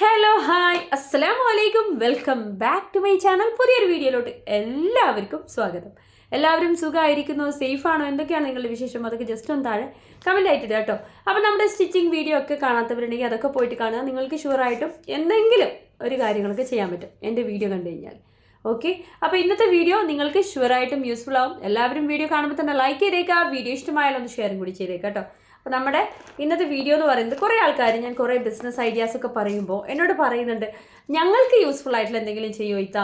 Hello hi അസ്സലാമു അലൈക്കും welcome back to my channel പുതിയൊരു വീഡിയോയിലോട്ട് എല്ലാവർക്കും സ്വാഗതം. എല്ലാവരും സുഖമായിരിക്കുന്നു സേഫ് ആണോ എന്തൊക്കെയാണ് നിങ്ങളുടെ വിശേഷം? അതൊക്കെ ജസ്റ്റ് ഒന്ന് താഴെ കമന്റ് ആയിട്ട് കേട്ടോ. അപ്പോൾ നമ്മുടെ സ്റ്റിച്ചിങ് വീഡിയോ ഒക്കെ കാണാത്തവരുണ്ടെങ്കിൽ അതൊക്കെ പോയിട്ട് കാണുക. നിങ്ങൾക്ക് ഷുവറായിട്ടും എന്തെങ്കിലും ഒരു കാര്യങ്ങളൊക്കെ ചെയ്യാൻ പറ്റും. എന്റെ വീഡിയോ കണ്ടു കഴിഞ്ഞാൽ. ഓക്കെ അപ്പോൾ ഇന്നത്തെ വീഡിയോ നിങ്ങൾക്ക് ഷുവറായിട്ടും യൂസ്ഫുൾ ആവും. എല്ലാവരും വീഡിയോ കാണുമ്പോൾ തന്നെ ലൈക്ക് ചെയ്തേക്കുക. വീഡിയോ ഇഷ്ടമായാലൊന്ന് ഷെയറും കൂടി ചെയ്തേക്കാം കേട്ടോ. അപ്പോൾ നമ്മുടെ ഇന്നത്തെ വീഡിയോ എന്ന് പറയുന്നത് കുറേ ആൾക്കാർ ഞാൻ കുറേ ബിസിനസ് ഐഡിയാസ് ഒക്കെ പറയുമ്പോൾ എന്നോട് പറയുന്നുണ്ട് ഞങ്ങൾക്ക് യൂസ്ഫുൾ ആയിട്ടുള്ള എന്തെങ്കിലും ചെയ്യുമോ ഇത്ത?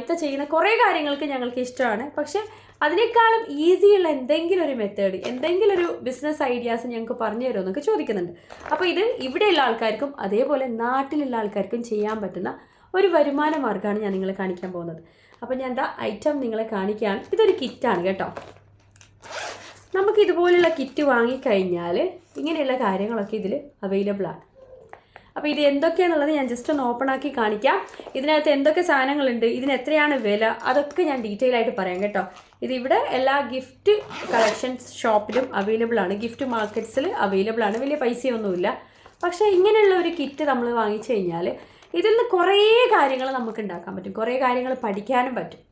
ഇത്ത ചെയ്യുന്ന കുറേ കാര്യങ്ങൾക്ക് ഞങ്ങൾക്ക് ഇഷ്ടമാണ്. പക്ഷേ അതിനേക്കാളും ഈസിയുള്ള എന്തെങ്കിലും ഒരു മെത്തേഡ് എന്തെങ്കിലും ഒരു ബിസിനസ് ഐഡിയാസ് ഞങ്ങൾക്ക് പറഞ്ഞു തരുമോ എന്നൊക്കെ ചോദിക്കുന്നുണ്ട്. അപ്പോൾ ഇത് ഇവിടെയുള്ള ആൾക്കാർക്കും അതേപോലെ നാട്ടിലുള്ള ആൾക്കാർക്കും ചെയ്യാൻ പറ്റുന്ന ഒരു വരുമാന മാർഗമാണ് ഞാൻ നിങ്ങളെ കാണിക്കാൻ പോകുന്നത്. അപ്പോൾ ഞാൻ എന്താ ഐറ്റം നിങ്ങളെ കാണിക്കുകയാണ്. ഇതൊരു കിറ്റാണ് കേട്ടോ. നമുക്ക് ഇതുപോലുള്ള കിറ്റ് വാങ്ങിക്കഴിഞ്ഞാൽ ഇങ്ങനെയുള്ള കാര്യങ്ങളൊക്കെ ഇതിൽ അവൈലബിൾ ആണ്. അപ്പോൾ ഇത് എന്തൊക്കെയാണുള്ളത് ഞാൻ ജസ്റ്റ് ഒന്ന് ഓപ്പൺ ആക്കി കാണിക്കാം. ഇതിനകത്ത് എന്തൊക്കെ സാധനങ്ങളുണ്ട് ഇതിന് എത്രയാണ് വില അതൊക്കെ ഞാൻ ഡീറ്റെയിൽ ആയിട്ട് പറയാം കേട്ടോ. ഇതിവിടെ എല്ലാ ഗിഫ്റ്റ് കളക്ഷൻസ് ഷോപ്പിലും അവൈലബിൾ ആണ്. ഗിഫ്റ്റ് മാർക്കറ്റ്സിൽ അവൈലബിൾ ആണ്. വലിയ പൈസയൊന്നുമില്ല. പക്ഷേ ഇങ്ങനെയുള്ള ഒരു കിറ്റ് നമ്മൾ വാങ്ങിച്ചു കഴിഞ്ഞാൽ ഇതിൽ നിന്ന് കുറേ കാര്യങ്ങൾ നമുക്ക് ഉണ്ടാക്കാൻ പറ്റും. കുറേ കാര്യങ്ങൾ പഠിക്കാനും പറ്റും.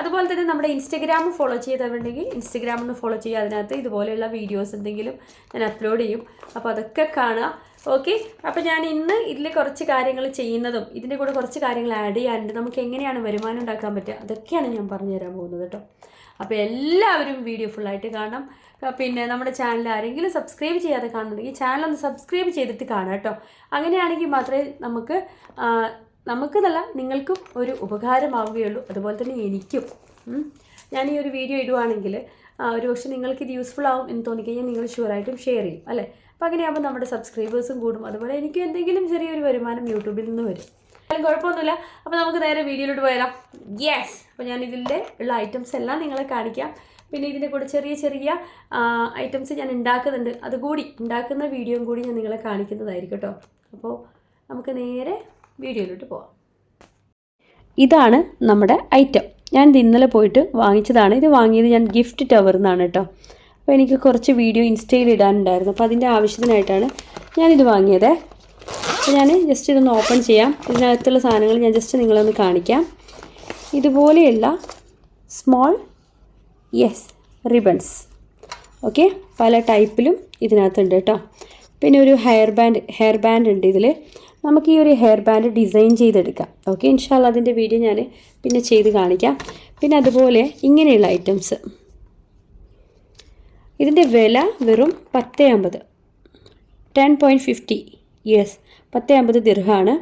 അതുപോലെ തന്നെ നമ്മുടെ ഇൻസ്റ്റഗ്രാം ഫോളോ ചെയ്തവരുണ്ടെങ്കിൽ ഇൻസ്റ്റഗ്രാം ഒന്ന് ഫോളോ ചെയ്യുക. അതിനകത്ത് ഇതുപോലെയുള്ള വീഡിയോസ് എന്തെങ്കിലും ഞാൻ അപ്ലോഡ് ചെയ്യും. അപ്പോൾ അതൊക്കെ കാണുക. ഓക്കെ അപ്പോൾ ഞാൻ ഇന്ന് ഇതിൽ കുറച്ച് കാര്യങ്ങൾ ചെയ്യുന്നതും ഇതിന്റെ കൂടെ കുറച്ച് കാര്യങ്ങൾ ആഡ് ചെയ്യാനുണ്ട്. നമുക്ക് എങ്ങനെയാണ് വരുമാനം ഉണ്ടാക്കാൻ പറ്റുക? അതൊക്കെയാണ് ഞാൻ പറഞ്ഞു തരാൻ പോകുന്നത് കേട്ടോ. അപ്പോൾ എല്ലാവരും വീഡിയോ ഫുള്ളായിട്ട് കാണണം. പിന്നെ നമ്മുടെ ചാനൽ ആരെങ്കിലും സബ്സ്ക്രൈബ് ചെയ്യാതെ കാണുന്നുണ്ടെങ്കിൽ ചാനൽ ഒന്ന് സബ്സ്ക്രൈബ് ചെയ്തിട്ട് കാണാം കേട്ടോ. അങ്ങനെയാണെങ്കിൽ മാത്രമേ നമുക്ക് ആ, നമുക്കെന്നല്ല നിങ്ങൾക്കും ഒരു ഉപകാരമാവുകയുള്ളൂ. അതുപോലെ തന്നെ എനിക്കും. ഞാൻ ഈ ഒരു വീഡിയോ ഇടുവാണെങ്കിൽ ഒരു പക്ഷേ നിങ്ങൾക്ക് ഇത് യൂസ്ഫുൾ ആവും എന്ന് തോന്നിക്കഴിഞ്ഞാൽ നിങ്ങൾ ഷുവറായിട്ടും ഷെയർ ചെയ്യും അല്ലേ? അപ്പോൾ അങ്ങനെയാകുമ്പോൾ നമ്മുടെ സബ്സ്ക്രൈബേഴ്സും കൂടും. അതുപോലെ എനിക്ക് എന്തെങ്കിലും ചെറിയൊരു വരുമാനം യൂട്യൂബിൽ നിന്ന് വരും. എന്തായാലും കുഴപ്പമൊന്നുമില്ല. അപ്പോൾ നമുക്ക് നേരെ വീഡിയോയിലോട്ട് പോയാലോ? യെസ് അപ്പോൾ ഞാൻ ഇതിന്റെ ഉള്ള ഐറ്റംസ് എല്ലാം നിങ്ങളെ കാണിക്കാം. പിന്നെ ഇതിന്റെ കൂടെ ചെറിയ ചെറിയ ഐറ്റംസ് ഞാൻ ഉണ്ടാക്കുന്നുണ്ട്. അതുകൂടി ഉണ്ടാക്കുന്ന വീഡിയോയും കൂടി ഞാൻ നിങ്ങളെ കാണിക്കുന്നതായിരിക്കും കേട്ടോ. അപ്പോൾ നമുക്ക് നേരെ വീഡിയോയിലോട്ട് പോവാം. ഇതാണ് നമ്മുടെ ഐറ്റം ഞാൻ ഇന്നലെ പോയിട്ട് വാങ്ങിച്ചതാണ്. ഇത് വാങ്ങിയത് ഞാൻ ഗിഫ്റ്റ് ടവർ എന്നാണ് കേട്ടോ അപ്പോൾ എനിക്ക് കുറച്ച് വീഡിയോ ഇൻസ്റ്റയിൽ ഇടാനുണ്ടായിരുന്നു. അപ്പോൾ അതിന്റെ ആവശ്യത്തിനായിട്ടാണ് ഞാനിത് വാങ്ങിയത്. അപ്പോൾ ഞാൻ ജസ്റ്റ് ഇതൊന്ന് ഓപ്പൺ ചെയ്യാം. ഇതിനകത്തുള്ള സാധനങ്ങൾ ഞാൻ ജസ്റ്റ് നിങ്ങളൊന്ന് കാണിക്കാം. ഇതുപോലെയുള്ള സ്മോൾ യെസ് റിബൺസ് ഓക്കെ പല ടൈപ്പിലും ഇതിനകത്തുണ്ട് കേട്ടോ പിന്നെ ഒരു ഹെയർ ബാൻഡ് ഹെയർ ബാൻഡ് ഉണ്ട് ഇതിൽ നമുക്ക് ഈ ഒരു ഹെയർ ബാൻഡ് ഡിസൈൻ ചെയ്തെടുക്കാം. ഓക്കെ ഇൻഷാല്ല അതിന്റെ വീഡിയോ ഞാൻ പിന്നെ ചെയ്ത് കാണിക്കാം. പിന്നെ അതുപോലെ ഇങ്ങനെയുള്ള ഐറ്റംസ് ഇതിന്റെ വില വെറും പത്ത് അമ്പത്. ടെൻ പോയിന്റ് ഫിഫ്റ്റി യെസ് പത്ത് അമ്പത് ദീർഘമാണ്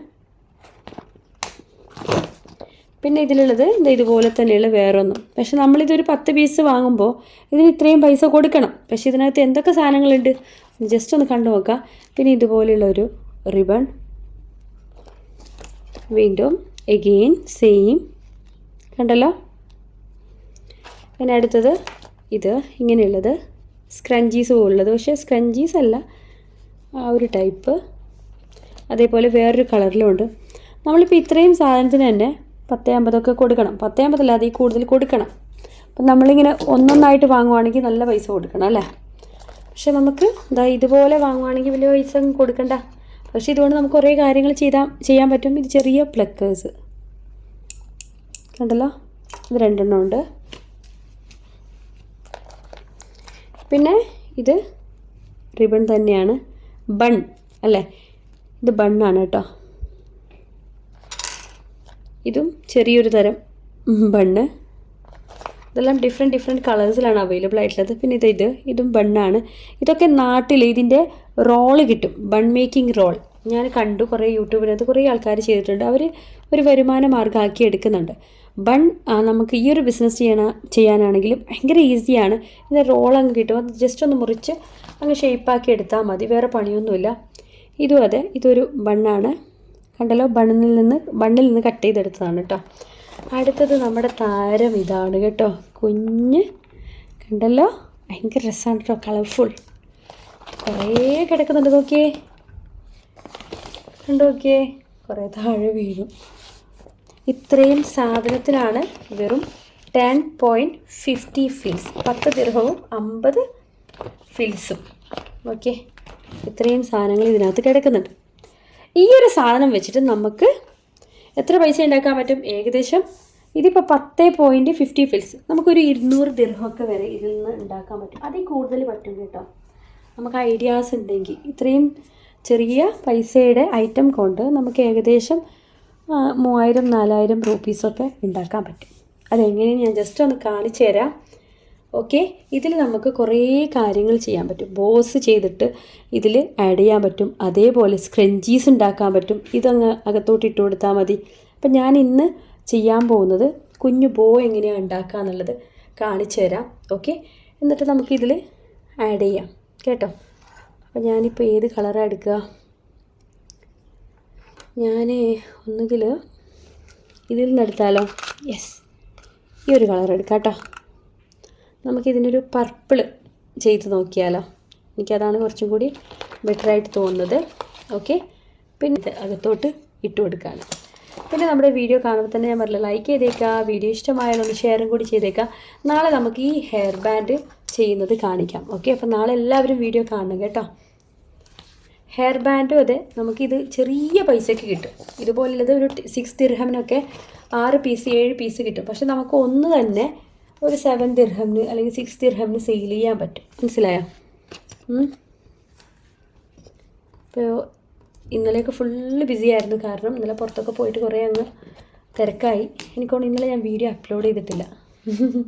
പിന്നെ ഇതിലുള്ളത് ഇത് ഇതുപോലെ തന്നെയുള്ള വേറൊന്നും. പക്ഷെ നമ്മളിതൊരു പത്ത് പീസ് വാങ്ങുമ്പോൾ ഇതിന് ഇത്രയും പൈസ കൊടുക്കണം. പക്ഷേ ഇതിനകത്ത് എന്തൊക്കെ സാധനങ്ങളുണ്ട്? ജസ്റ്റ് ഒന്ന് കണ്ടു നോക്കാം. പിന്നെ ഇതുപോലെയുള്ള ഒരു റിബൺ വീണ്ടും എഗെയിൻ സെയിം കണ്ടല്ലോ? പിന്നെ അടുത്തത് ഇത് ഇങ്ങനെയുള്ളത്. സ്ക്രഞ്ചീസ് പോലുള്ളത് പക്ഷേ സ്ക്രഞ്ചീസ് അല്ല. ആ ഒരു ടൈപ്പ് അതേപോലെ വേറൊരു കളറിലും ഉണ്ട്. നമ്മളിപ്പോൾ ഇത്രയും സാധനത്തിന് തന്നെ പത്തേ അമ്പതൊക്കെ കൊടുക്കണം. പത്തേ അമ്പതല്ല അതിൽ കൂടുതൽ കൊടുക്കണം. അപ്പം നമ്മളിങ്ങനെ ഒന്നൊന്നായിട്ട് വാങ്ങുവാണെങ്കിൽ നല്ല പൈസ കൊടുക്കണം അല്ലേ? പക്ഷെ നമുക്ക് ഇതാ ഇതുപോലെ വാങ്ങുവാണെങ്കിൽ വലിയ പൈസ കൊടുക്കണ്ട. പക്ഷേ ഇതുകൊണ്ട് നമുക്ക് കുറേ കാര്യങ്ങൾ ചെയ്താൽ ചെയ്യാൻ പറ്റും. ഇത് ചെറിയ പ്ലക്കേഴ്സ് കണ്ടല്ലോ? ഇത് രണ്ടെണ്ണം ഉണ്ട്. പിന്നെ ഇത് റിബൺ തന്നെയാണ്. ബൺ അല്ലേ? ഇത് ബണ്ണാണ് കേട്ടോ. ഇതും ചെറിയൊരു തരം ബണ്ണ് ഇതെല്ലാം ഡിഫറെന്റ് ഡിഫറെന്റ് കളേഴ്സിലാണ് അവൈലബിൾ ആയിട്ടുള്ളത്. പിന്നെ ഇത് ഇത് ഇതും ബണ്ണാണ്. ഇതൊക്കെ നാട്ടിൽ ഇതിന്റെ റോൾ കിട്ടും. ബൺ മേക്കിംഗ് റോൾ ഞാൻ കണ്ടു കുറേ യൂട്യൂബിനകത്ത് കുറേ ആൾക്കാർ ചെയ്തിട്ടുണ്ട്. അവർ ഒരു വരുമാന മാർഗമാക്കി എടുക്കുന്നുണ്ട്. ബൺ നമുക്ക് ഈ ഒരു ബിസിനസ് ചെയ്യണ ചെയ്യാനാണെങ്കിലും ഭയങ്കര ഈസിയാണ് ഇതിന്റെ റോൾ അങ്ങ് കിട്ടും. അത് ജസ്റ്റ് ഒന്ന് മുറിച്ച് അങ്ങ് ഷേപ്പാക്കി എടുത്താൽ മതി. വേറെ പണിയൊന്നുമില്ല. ഇതും അതെ ഇതൊരു ബണ്ണാണ് കണ്ടല്ലോ? ബണ്ണിൽ നിന്ന് ബണ്ണിൽ നിന്ന് കട്ട് ചെയ്തെടുത്തതാണ് കേട്ടോ അടുത്തത് നമ്മുടെ താരം ഇതാണ് കേട്ടോ. കുഞ്ഞ്. കണ്ടല്ലോ? ഭയങ്കര രസമാണ് കേട്ടോ. കളർഫുൾ. കുറേ കിടക്കുന്നുണ്ട് നോക്കിയേ. കണ്ടു നോക്കിയേ? കുറേ താഴെ വീഴും ഇത്രയും സാധനത്തിനാണ് വെറും ടെൻ പോയിന്റ് ഫിഫ്റ്റി ഫിൽസ് പത്ത് ദീർഘവും അമ്പത് ഫിൽസും ഓക്കെ ഇത്രയും സാധനങ്ങൾ ഇതിനകത്ത് കിടക്കുന്നുണ്ട്. ഈ ഒരു സാധനം വെച്ചിട്ട് നമുക്ക് എത്ര പൈസ ഉണ്ടാക്കാൻ പറ്റും? ഏകദേശം ഇതിപ്പോൾ പത്ത് പോയിന്റ് ഫിഫ്റ്റി ഫിൽസ് നമുക്കൊരു ഇരുന്നൂറ് ദിർഹമൊക്കെ വരെ ഇതിൽ നിന്ന് ഉണ്ടാക്കാൻ പറ്റും. അതിൽ കൂടുതൽ പറ്റും കേട്ടോ. നമുക്ക് ഐഡിയാസ് ഉണ്ടെങ്കിൽ ഇത്രയും ചെറിയ പൈസയുടെ ഐറ്റം കൊണ്ട് നമുക്ക് ഏകദേശം മൂവായിരം നാലായിരം റുപ്പീസൊക്കെ ഉണ്ടാക്കാൻ പറ്റും. അതെങ്ങനെയാണ് ഞാൻ ജസ്റ്റ് ഒന്ന് കാണിച്ചു തരാം ഓക്കെ ഇതിൽ നമുക്ക് കുറേ കാര്യങ്ങൾ ചെയ്യാൻ പറ്റും. ബോസ് ചെയ്തിട്ട് ഇതിൽ ആഡ് ചെയ്യാൻ പറ്റും. അതേപോലെ സ്ക്രഞ്ചീസ് ഉണ്ടാക്കാൻ പറ്റും. ഇതങ്ങ് അകത്തോട്ട് ഇട്ട് കൊടുത്താൽ മതി. അപ്പം ഞാൻ ഇന്ന് ചെയ്യാൻ പോകുന്നത് കുഞ്ഞു ബോ എങ്ങനെയാണ് ഉണ്ടാക്കുക എന്നുള്ളത് കാണിച്ചു തരാം. ഓക്കെ എന്നിട്ട് നമുക്കിതിൽ ആഡ് ചെയ്യാം. കേട്ടോ? അപ്പം ഞാനിപ്പോൾ ഏത് കളറാണ് എടുക്കുക? ഞാൻ ഒന്നുകിൽ ഇതിൽ നിന്ന് എടുത്താലോ? യെസ് ഈ ഒരു കളർ എടുക്കാം കേട്ടോ. നമുക്കിതിനൊരു പർപ്പിൾ ചെയ്ത് നോക്കിയാലോ. എനിക്കതാണ് കുറച്ചും കൂടി ബെറ്ററായിട്ട് തോന്നുന്നത്. ഓക്കെ പിന്നെ അകത്തോട്ട് ഇട്ട് കൊടുക്കുകയാണ് പിന്നെ നമ്മുടെ വീഡിയോ കാണുമ്പോൾ തന്നെ ഞാൻ പറഞ്ഞില്ല ലൈക്ക് ചെയ്തേക്കുക വീഡിയോ ഇഷ്ടമായാലും ഒന്ന് ഷെയറും കൂടി ചെയ്തേക്കുക നാളെ നമുക്ക് ഈ ഹെയർ ബാൻഡ് ചെയ്യുന്നത് കാണിക്കാം. ഓക്കെ അപ്പോൾ നാളെ എല്ലാവരും വീഡിയോ കാണണം കേട്ടോ. ഹെയർ ബാൻഡും അതെ നമുക്കിത് ചെറിയ പൈസയ്ക്ക് കിട്ടും. ഇതുപോലുള്ളത് ഒരു സിക്സ് ദിർഹമിനൊക്കെ ആറ് പീസ് ഏഴ് പീസ് കിട്ടും. പക്ഷെ നമുക്ക് ഒന്ന് തന്നെ ഒരു സെവൻ ദിർഹമിന് അല്ലെങ്കിൽ സിക്സ് ദിർഹമിന് സെയിൽ ചെയ്യാൻ പറ്റും. മനസ്സിലായോ. ഇപ്പോൾ ഇന്നലെയൊക്കെ ഫുള്ള് ബിസി ആയിരുന്നു. കാരണം ഇന്നലെ പുറത്തൊക്കെ പോയിട്ട് കുറേ അങ്ങ് തിരക്കായി. എനിക്കൊണ്ട് ഇന്നലെ ഞാൻ വീഡിയോ അപ്ലോഡ് ചെയ്തിട്ടില്ല.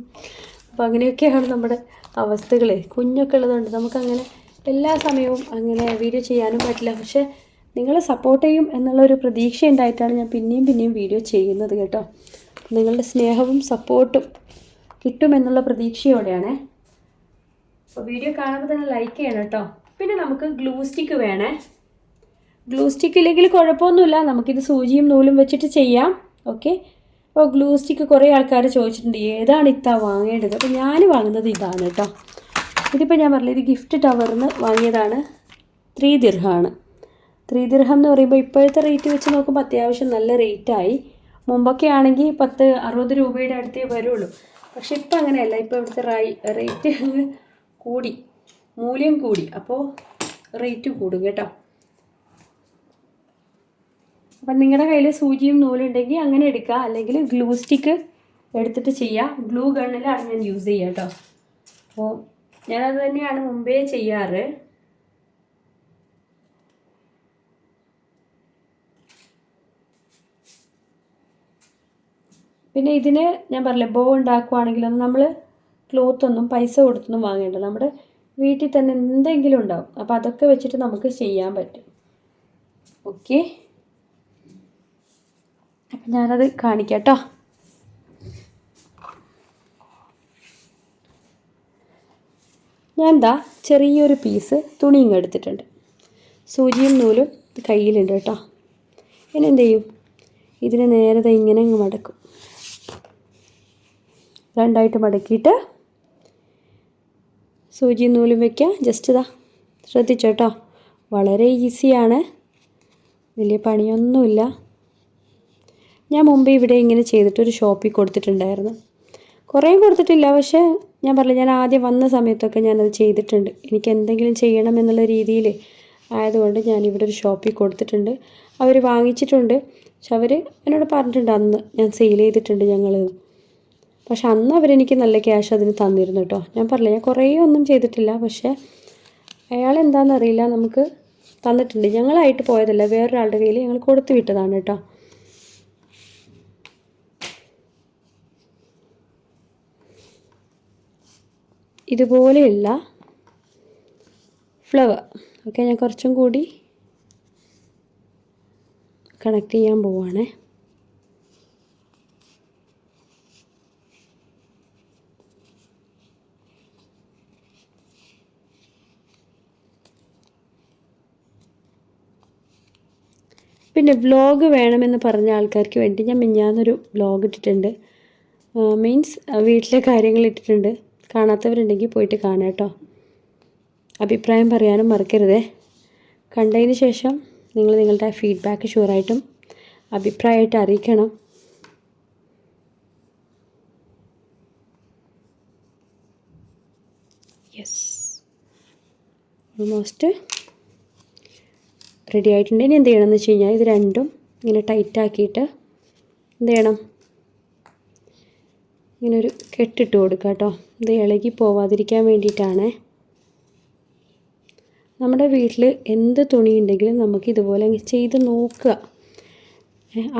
അപ്പോൾ അങ്ങനെയൊക്കെയാണ് നമ്മുടെ അവസ്ഥകൾ കുഞ്ഞൊക്കെ ഉള്ളതുകൊണ്ട് നമുക്കങ്ങനെ എല്ലാ സമയവും അങ്ങനെ വീഡിയോ ചെയ്യാനും പറ്റില്ല. പക്ഷേ നിങ്ങൾ സപ്പോർട്ട് ചെയ്യും എന്നുള്ളൊരു പ്രതീക്ഷ ഉണ്ടായിട്ടാണ് ഞാൻ പിന്നെയും പിന്നെയും വീഡിയോ ചെയ്യുന്നത് കേട്ടോ. നിങ്ങളുടെ സ്നേഹവും സപ്പോർട്ടും കിട്ടുമെന്നുള്ള പ്രതീക്ഷയോടെയാണ്. അപ്പോൾ വീഡിയോ കാണുമ്പോൾ തന്നെ ലൈക്ക് ചെയ്യണം കേട്ടോ പിന്നെ നമുക്ക് ഗ്ലൂ സ്റ്റിക്ക് വേണേ. ഗ്ലൂ സ്റ്റിക്ക് ഇല്ലെങ്കിൽ കുഴപ്പമൊന്നുമില്ല. നമുക്കിത് സൂചിയും നൂലും വെച്ചിട്ട് ചെയ്യാം. ഓക്കെ അപ്പോൾ ഗ്ലൂ സ്റ്റിക്ക് കുറേ ആൾക്കാർ ചോദിച്ചിട്ടുണ്ട് ഏതാണ് ഇത്താ വാങ്ങേണ്ടത്? അപ്പോൾ ഞാൻ വാങ്ങുന്നത് ഇതാണ് കേട്ടോ ഇതിപ്പോൾ ഞാൻ പറഞ്ഞത് ഇത് ഗിഫ്റ്റ് ടവറിന്ന് വാങ്ങിയതാണ് ത്രീ ദിർഹമാണ് ത്രീ ദിർഹം എന്ന് പറയുമ്പോൾ ഇപ്പോഴത്തെ റേറ്റ് വെച്ച് നോക്കുമ്പോൾ അത്യാവശ്യം നല്ല റേറ്റായി മുമ്പൊക്കെ ആണെങ്കിൽ പത്ത് അറുപത് രൂപയുടെ അടുത്തേ വരുള്ളൂ. പക്ഷെ ഇപ്പം അങ്ങനെയല്ല. ഇപ്പോൾ ഇവിടുത്തെ റേറ്റ് കൂടി. മൂല്യം കൂടി. അപ്പോൾ റേറ്റ് കൂടും കേട്ടോ. അപ്പം നിങ്ങളുടെ കയ്യിൽ സൂചിയും നൂലും ഉണ്ടെങ്കിൽ അങ്ങനെ എടുക്കുക അല്ലെങ്കിൽ ഗ്ലൂ സ്റ്റിക്ക് എടുത്തിട്ട് ചെയ്യുക ഗ്ലൂ ഗണ്ണിലാണ് ഞാൻ യൂസ് ചെയ്യുക കേട്ടോ. അപ്പോൾ ഞാനത് തന്നെയാണ് മുമ്പേ ചെയ്യാറ്. പിന്നെ ഇതിന് ഞാൻ പറഞ്ഞില്ലേ ബോ ഉണ്ടാക്കുവാണെങ്കിലൊന്നും നമ്മൾ ക്ലോത്ത് ഒന്നും പൈസ കൊടുത്തൊന്നും വാങ്ങേണ്ട. നമ്മുടെ വീട്ടിൽ തന്നെ എന്തെങ്കിലും ഉണ്ടാവും. അപ്പോൾ അതൊക്കെ വെച്ചിട്ട് നമുക്ക് ചെയ്യാൻ പറ്റും. ഓക്കെ? അപ്പം ഞാനത് കാണിക്കാം കേട്ടോ ഞാൻ എന്താ ചെറിയൊരു പീസ് തുണിയും എടുത്തിട്ടുണ്ട്. സൂചിയും നൂലും കയ്യിലുണ്ട് കേട്ടോ. ഇനി എന്ത് ചെയ്യും? ഇതിനെ നേരത്തെ ഇങ്ങനെ അങ്ങ് മടക്കും. രണ്ടായിട്ട് മടക്കിയിട്ട് സൂചിയും നൂലും വയ്ക്കുക ജസ്റ്റ് ഇതാ ശ്രദ്ധിച്ചോട്ടോ. വളരെ ഈസിയാണ്. വലിയ പണിയൊന്നുമില്ല. ഞാൻ മുമ്പ് ഇവിടെ ഇങ്ങനെ ചെയ്തിട്ട് ഒരു ഷോപ്പിൽ കൊടുത്തിട്ടുണ്ടായിരുന്നു. കുറേ കൊടുത്തിട്ടില്ല പക്ഷേ ഞാൻ പറഞ്ഞു ഞാൻ ആദ്യം വന്ന സമയത്തൊക്കെ ഞാനത് ചെയ്തിട്ടുണ്ട്. എനിക്ക് എന്തെങ്കിലും ചെയ്യണം എന്നുള്ള രീതിയിൽ ആയതുകൊണ്ട് ഞാൻ ഇവിടെ ഒരു ഷോപ്പിൽ കൊടുത്തിട്ടുണ്ട്. അവർ വാങ്ങിച്ചിട്ടുണ്ട്. പക്ഷെ അവർ എന്നോട് പറഞ്ഞിട്ടുണ്ട് അന്ന് ഞാൻ സെയിൽ ചെയ്തിട്ടുണ്ട് ഞങ്ങൾ പക്ഷെ അന്ന് അവരെനിക്ക് നല്ല ക്യാഷ് അതിന് തന്നിരുന്നു കേട്ടോ ഞാൻ പറഞ്ഞില്ല ഞാൻ കുറേ ഒന്നും ചെയ്തിട്ടില്ല. പക്ഷേ അയാൾ എന്താണെന്നറിയില്ല നമുക്ക് തന്നിട്ടുണ്ട്. ഞങ്ങളായിട്ട് പോയതല്ല വേറൊരാളുടെ കയ്യിൽ ഞങ്ങൾ കൊടുത്തു വിട്ടതാണ് കേട്ടോ ഇതുപോലെയുള്ള ഫ്ലവർ ഓക്കെ ഞാൻ കുറച്ചും കൂടി കണക്ട് ചെയ്യാൻ പോവാണേ. പിന്നെ വ്ലോഗ് വേണമെന്ന് പറഞ്ഞ ആൾക്കാർക്ക് വേണ്ടി ഞാൻ മിഞ്ഞാന്നൊരു വ്ലോഗ് ഇട്ടിട്ടുണ്ട്. മീൻസ് വീട്ടിലെ കാര്യങ്ങൾ ഇട്ടിട്ടുണ്ട്. കാണാത്തവരുണ്ടെങ്കിൽ പോയിട്ട് കാണാം കേട്ടോ. അഭിപ്രായം പറയാനും മറക്കരുതേ. കണ്ടതിന് ശേഷം നിങ്ങൾ നിങ്ങളുടെ ഫീഡ്ബാക്ക് ഷുവറായിട്ടും അഭിപ്രായമായിട്ട് അറിയിക്കണം. യെസ് ഓൾമോസ്റ്റ് റെഡി ആയിട്ടുണ്ട്. ഇനി എന്ത് ചെയ്യണമെന്ന് വെച്ച് കഴിഞ്ഞാൽ ഇത് രണ്ടും ഇങ്ങനെ ടൈറ്റാക്കിയിട്ട് എന്ത് ചെയ്യണം? ഇങ്ങനെ ഒരു കെട്ടിട്ട് കൊടുക്കുക കേട്ടോ. ഇത് ഇളകി പോവാതിരിക്കാൻ വേണ്ടിയിട്ടാണ്. നമ്മുടെ വീട്ടിൽ എന്ത് തുണി ഉണ്ടെങ്കിലും നമുക്ക് ഇതുപോലെ ചെയ്ത് നോക്കുക.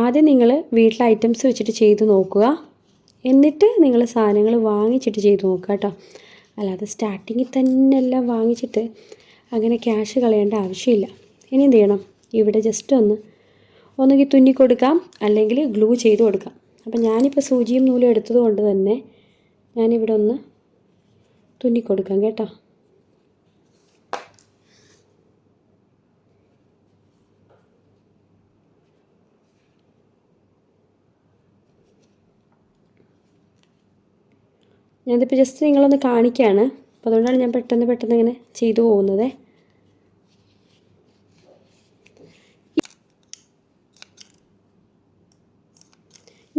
ആദ്യം നിങ്ങൾ വീട്ടിലെ ഐറ്റംസ് വെച്ചിട്ട് ചെയ്ത് നോക്കുക. എന്നിട്ട് നിങ്ങൾ സാധനങ്ങൾ വാങ്ങിച്ചിട്ട് ചെയ്ത് നോക്കുക കേട്ടോ. അല്ലാതെ സ്റ്റാർട്ടിങ്ങിൽ തന്നെ എല്ലാം വാങ്ങിച്ചിട്ട് അങ്ങനെ ക്യാഷ് കളയേണ്ട ആവശ്യമില്ല. ഇനി എന്ത് ചെയ്യണം? ഇവിടെ ജസ്റ്റ് ഒന്ന് ഒന്നുകിൽ തുന്നി കൊടുക്കാം അല്ലെങ്കിൽ ഗ്ലൂ ചെയ്ത് കൊടുക്കാം. അപ്പം ഞാനിപ്പോൾ സൂചിയും നൂലും എടുത്തത് കൊണ്ട് തന്നെ ഞാനിവിടെ ഒന്ന് തുന്നി കൊടുക്കാം കേട്ടോ. ഞാനിതിപ്പോൾ ജസ്റ്റ് നിങ്ങളൊന്ന് കാണിക്കുകയാണ് അപ്പോൾ അതുകൊണ്ടാണ് ഞാൻ പെട്ടെന്ന് പെട്ടെന്ന് ഇങ്ങനെ ചെയ്തു പോകുന്നത്.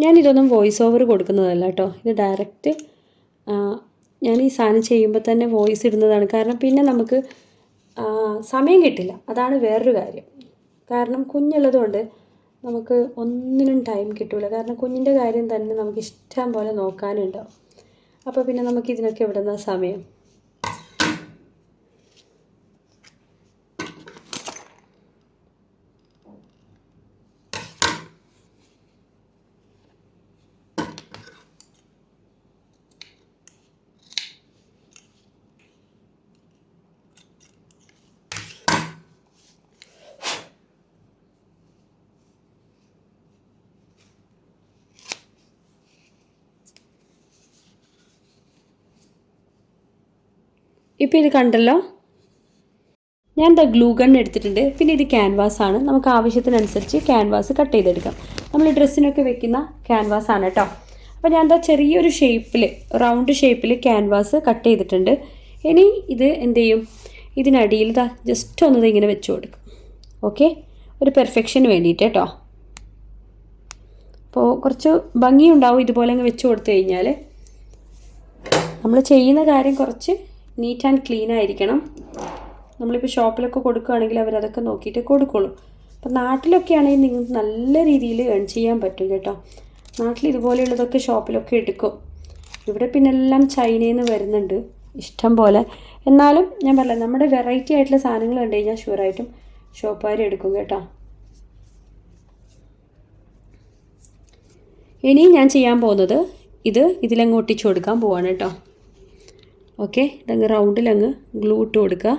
ഞാനിതൊന്നും വോയിസ് ഓവർ കൊടുക്കുന്നതല്ല കേട്ടോ ഇത് ഡയറക്റ്റ് ഞാൻ ഈ സാധനം ചെയ്യുമ്പോൾ തന്നെ വോയിസ് ഇടുന്നതാണ്. കാരണം പിന്നെ നമുക്ക് സമയം കിട്ടില്ല. അതാണ് വേറൊരു കാര്യം. കാരണം കുഞ്ഞുള്ളതുകൊണ്ട് നമുക്ക് ഒന്നിനും ടൈം കിട്ടില്ല കാരണം കുഞ്ഞിന്റെ കാര്യം തന്നെ നമുക്ക് ഇഷ്ടം പോലെ നോക്കാനുണ്ടാവും. അപ്പോൾ പിന്നെ നമുക്ക് ഇതിനൊക്കെ എവിടെ നിന്നാ സമയം? ഇപ്പോൾ ഇത് കണ്ടല്ലോ? ഞാൻ ദ ഗ്ലൂ ഗൺ എടുത്തിട്ടുണ്ട്. പിന്നെ ഇത് ക്യാൻവാസ് ആണ്. നമുക്ക് ആവശ്യത്തിനനുസരിച്ച് ക്യാൻവാസ് കട്ട് ചെയ്തെടുക്കാം. നമ്മൾ ഡ്രസ്സിനൊക്കെ വെക്കുന്ന ക്യാൻവാസ് ആണ് കേട്ടോ. അപ്പോൾ ഞാൻ എന്താ ചെറിയൊരു ഷേപ്പിൽ റൗണ്ട് ഷേപ്പിൽ ക്യാൻവാസ് കട്ട് ചെയ്തിട്ടുണ്ട്. ഇനി ഇത് എന്ത് ചെയ്യും? ഇതിനടിയിൽ ഇതാ ജസ്റ്റ് ഒന്നത് ഇങ്ങനെ വെച്ച് കൊടുക്കും. ഓക്കെ ഒരു പെർഫെക്ഷന് വേണ്ടിയിട്ട് കേട്ടോ. അപ്പോൾ കുറച്ച് ഭംഗിയുണ്ടാവും ഇതുപോലെ അങ്ങ് വെച്ച് കൊടുത്തു കഴിഞ്ഞാൽ നമ്മൾ ചെയ്യുന്ന കാര്യം കുറച്ച് നീറ്റ് ആൻഡ് ക്ലീൻ ആയിരിക്കണം. നമ്മളിപ്പോൾ ഷോപ്പിലൊക്കെ കൊടുക്കുകയാണെങ്കിൽ അവരതൊക്കെ നോക്കിയിട്ട് കൊടുക്കുള്ളൂ. അപ്പം നാട്ടിലൊക്കെ ആണെങ്കിൽ നിങ്ങൾക്ക് നല്ല രീതിയിൽ ഏൺ ചെയ്യാൻ പറ്റും കേട്ടോ. നാട്ടിൽ ഇതുപോലെയുള്ളതൊക്കെ ഷോപ്പിലൊക്കെ എടുക്കും. ഇവിടെ പിന്നെ എല്ലാം ചൈനയിൽ നിന്ന് വരുന്നുണ്ട്. ഇഷ്ടം പോലെ. എന്നാലും ഞാൻ പറയാം നമ്മുടെ വെറൈറ്റി ആയിട്ടുള്ള സാധനങ്ങൾ കണ്ടു കഴിഞ്ഞാൽ ഷുവറായിട്ടും ഷോപ്പുകാർ എടുക്കും കേട്ടോ. ഇനി ഞാൻ ചെയ്യാൻ പോകുന്നത് ഇത് ഇതിലങ്ങ് ഒട്ടിച്ചു കൊടുക്കാൻ പോവാണ് കേട്ടോ. ഓക്കെ ഇതങ്ങ് റൗണ്ടിലങ്ങ് ഗ്ലൂ ഇട്ട് കൊടുക്കുക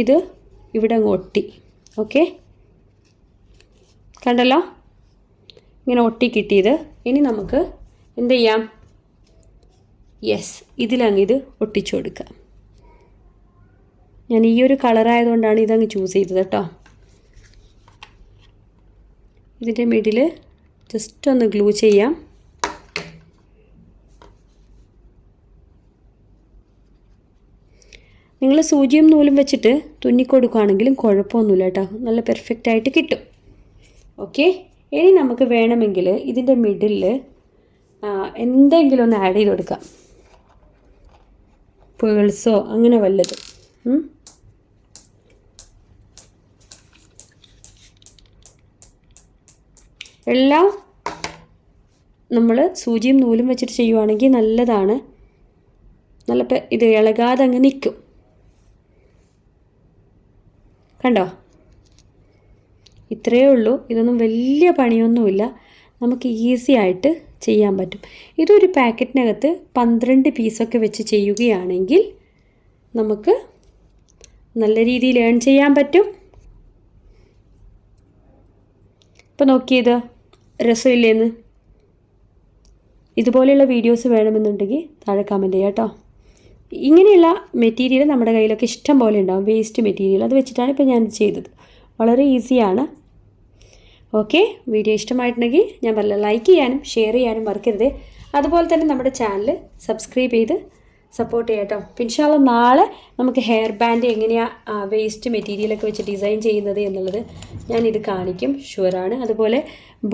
ഇത് ഇവിടെ അങ്ങ് ഒട്ടി. ഓക്കെ കണ്ടല്ലോ? ഇങ്ങനെ ഒട്ടി കിട്ടിയത്. ഇനി നമുക്ക് എന്ത് ചെയ്യാം? യെസ് ഇതിലങ്ങ് ഇത് ഒട്ടിച്ചു കൊടുക്കുക ഞാൻ ഈ ഒരു കളറായതുകൊണ്ടാണ് ഇതങ്ങ് ചൂസ് ചെയ്തത് കേട്ടോ. ഇതിന്റെ മിഡിൽ ജസ്റ്റ് ഒന്ന് ഗ്ലൂ ചെയ്യാം. നിങ്ങൾ സൂചിയും നൂലും വെച്ചിട്ട് തുന്നിക്കൊടുക്കുകയാണെങ്കിലും കുഴപ്പമൊന്നുമില്ല കേട്ടോ. നല്ല പെർഫെക്റ്റ് ആയിട്ട് കിട്ടും. ഓക്കെ ഇനി നമുക്ക് വേണമെങ്കിൽ ഇതിന്റെ മിഡിൽ എന്തെങ്കിലും ഒന്ന് ആഡ് ചെയ്ത് കൊടുക്കാം. പേൾസോ അങ്ങനെ വല്ലതും. എല്ലാം നമ്മൾ സൂചിയും നൂലും വെച്ചിട്ട് ചെയ്യുവാണെങ്കിൽ നല്ലതാണ്. നല്ല ഇത് ഇളകാതെ അങ്ങ് നിൽക്കും കണ്ടോ? ഇത്രയേ ഉള്ളൂ. ഇതൊന്നും വലിയ പണിയൊന്നുമില്ല. നമുക്ക് ഈസി ആയിട്ട് ചെയ്യാൻ പറ്റും. ഇതൊരു പാക്കറ്റിനകത്ത് പന്ത്രണ്ട് പീസൊക്കെ വെച്ച് ചെയ്യുകയാണെങ്കിൽ നമുക്ക് നല്ല രീതിയിൽ ഏൺ ചെയ്യാൻ പറ്റും. ഇപ്പോൾ നോക്കിയത് രസമില്ലേന്ന്. ഇതുപോലെയുള്ള വീഡിയോസ് വേണമെന്നുണ്ടെങ്കിൽ താഴെ കമന്റ് ചെയ്യാം കേട്ടോ. ഇങ്ങനെയുള്ള മെറ്റീരിയൽ നമ്മുടെ കയ്യിലൊക്കെ ഇഷ്ടം പോലെ ഉണ്ടാവും. വേസ്റ്റ് മെറ്റീരിയൽ അത് വെച്ചിട്ടാണ് ഇപ്പോൾ ഞാൻ ചെയ്തത്. വളരെ ഈസിയാണ് ഓക്കെ വീഡിയോ ഇഷ്ടമായിട്ടുണ്ടെങ്കിൽ ഞാൻ പറഞ്ഞ ലൈക്ക് ചെയ്യാനും ഷെയർ ചെയ്യാനും മറക്കരുത്. അതുപോലെ തന്നെ നമ്മുടെ ചാനൽ സബ്സ്ക്രൈബ് ചെയ്ത് സപ്പോർട്ട് ചെയ്യാം കേട്ടോ പിൻഷാല്ല നാളെ നമുക്ക് ഹെയർ ബാൻഡ് എങ്ങനെയാണ് വേസ്റ്റ് മെറ്റീരിയലൊക്കെ വെച്ച് ഡിസൈൻ ചെയ്യുന്നത് എന്നുള്ളത് ഞാനിത് കാണിക്കും. ഷുവറാണ് അതുപോലെ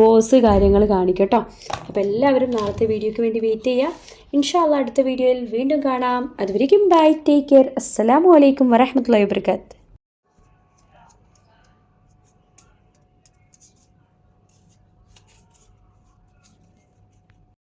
ബോസ് കാര്യങ്ങൾ കാണിക്കും കേട്ടോ അപ്പോൾ എല്ലാവരും നാളത്തെ വീഡിയോയ്ക്ക് വേണ്ടി വെയിറ്റ് ചെയ്യുക ഇൻഷാല്ല അടുത്ത വീഡിയോയിൽ വീണ്ടും കാണാം. അതുവരേക്കും ബൈ ടേക്ക് കെയർ അസ്സാം വലൈക്കും വരഹമുല്ലാ വാബർക്കാത്ത്